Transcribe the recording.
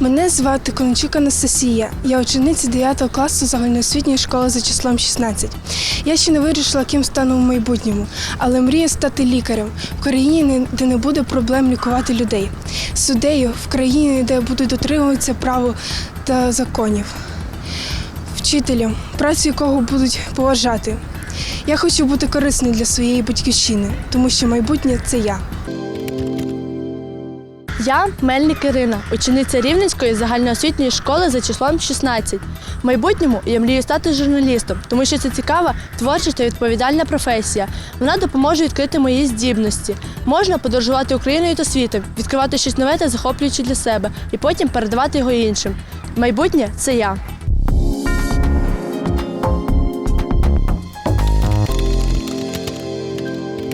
Мене звати Кончук Анастасія. Я учениця 9 класу загальноосвітньої школи за числом 16. Я ще не вирішила, ким стану в майбутньому, але мрію стати лікарем в країні, де не буде проблем лікувати людей. Суддею в країні, де будуть дотримуватися прав та законів. Вчителем, працю якого будуть поважати. Я хочу бути корисною для своєї батьківщини, тому що майбутнє це я. Я Мельник Ірина, учениця Рівненської загальноосвітньої школи за числом 16. В майбутньому я мрію стати журналістом, тому що це цікава, творча та відповідальна професія. Вона допоможе відкрити мої здібності. Можна подорожувати Україною та світом, відкривати щось нове та захоплююче для себе, і потім передавати його іншим. Майбутнє це я.